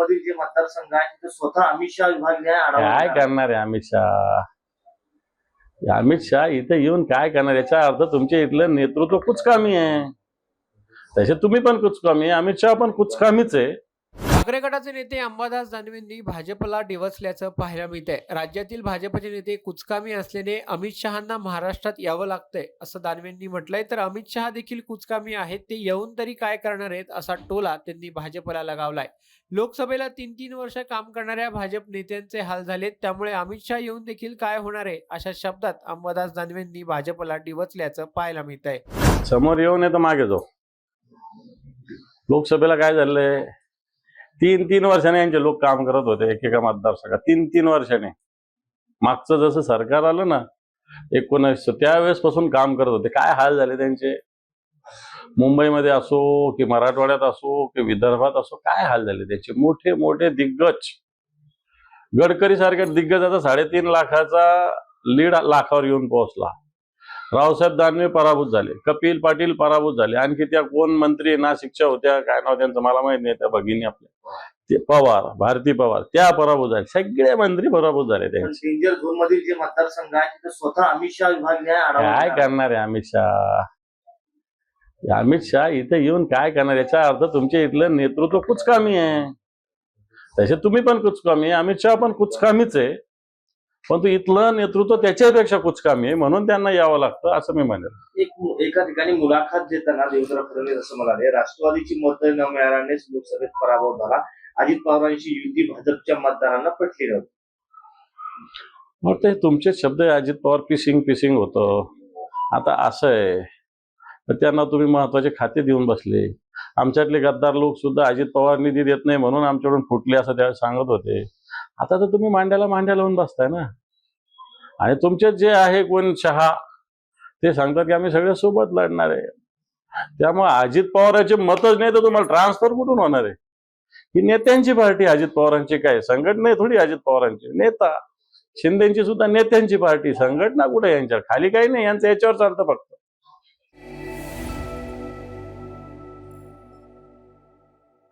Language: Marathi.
मधील जे मतदारसंघ आहे तिथे स्वतः अमित शहा विभागले काय. करणार आहे अमित शहा? अमित शहा इथे येऊन काय करणार? याचा अर्थ तुमच्या इथलं नेतृत्व कुचकामी आहे. तसे तुम्ही पण कुचकामी आहे. अमित शहा पण कुचकामीच आहे. ठाकरे गटाचे नेते अंबादास दानवेंनी भाजपला डिवचल्याचं पाहायला मिळतंय. राज्यातील भाजपचे नेते कुचकामी असल्याने अमित शहांना महाराष्ट्रात यावं लागतंय असं दानवेंनी म्हटलंय. तर अमित शहा देखील कुचकामी आहेत ते येऊन तरी काय करणार आहेत असा टोला त्यांनी भाजपला लगावलाय. लोकसभेला तीन तीन वर्ष काम करणाऱ्या भाजप नेत्यांचे हाल झालेत त्यामुळे अमित शहा येऊन देखील काय होणार आहे अशा शब्दात अंबादास दानवेंनी भाजपला डिवचल्याचं पाहायला मिळतंय. समोर येऊन येतं मागे जाऊ. लोकसभेला काय झालंय? तीन तीन वर्षाने यांचे लोक काम करत होते एकेका मतदारसंघात. तीन तीन वर्षाने. मागचं जसं सरकार आलं ना एकोणीसशे त्यावेळेस पासून काम करत होते. काय हाल झाले त्यांचे? मुंबईमध्ये असो की मराठवाड्यात असो की विदर्भात असो काय हाल झाले त्याचे? मोठे मोठे दिग्गज. गडकरी सारख्या दिग्गजाचा साडेतीन लाखाचा लीड लाखावर येऊन पोहोचला. रावसाहेब दानवे पराभूत झाले. कपिल पाटील पराभूत झाले. आणखी त्या कोण मंत्री नाशिकच्या होत्या. काय नाव त्यांचं मला माहीत नाही. त्या भगिनी आपल्या. ते पवार भारती पवार त्या पराभूत झाले. सगळे मंत्री पराभूत झाले त्यांचे. डेंजर झोन मधील जे मतदारसंघ आहे तिथे स्वतः अमित शहा आढावा काय. करणार आहे अमित शहा? अमित शहा इथे येऊन काय करणार? याचा अर्थ तुमच्या इथलं नेतृत्व कुचकामी आहे. तसे तुम्ही पण कुचकामी आहे. अमित शहा पण कुचकामीच आहे. पण इथलं नेतृत्व त्याच्यापेक्षा कुचकामी आहे म्हणून त्यांना यावं लागतं असं मी म्हणेल. एक एका ठिकाणी मुलाखत देताना देवेंद्र फडणवीस असं म्हणाले राष्ट्रवादीची मतं न मिळाल्यानेच लोकसभेत पराभव झाला. अजित पवारांची युती भाजपच्या मतदारांना पटली नव्हती. मग ते तुमचे शब्द अजित पवार पिसिंग पिसिंग होतं. आता असं आहे तर त्यांना तुम्ही महत्त्वाचे खाते देऊन बसले. आमच्यातले गद्दार लोक सुद्धा अजित पवार निधी देत नाही म्हणून आमच्याकडून फुटले असं त्यावेळेस सांगत होते. आता तर तुम्ही मांड्याला मांड्या लावून बसताय ना. आणि तुमचे जे आहे कोण शहा ते सांगतात की आम्ही सगळे सोबत लढणार. आहे त्यामुळे अजित पवारांचे मतच नाही तर तुम्हाला ट्रान्सफर कुठून होणार आहे? ही नेत्यांची पार्टी अजित पवारांची काय? संघटना आहे थोडी अजित पवारांची. नेता. शिंदेची सुद्धा नेत्यांची पार्टी. संघटना कुठे यांच्या खाली काही नाही. यांचं याच्यावर चालतं फक्त.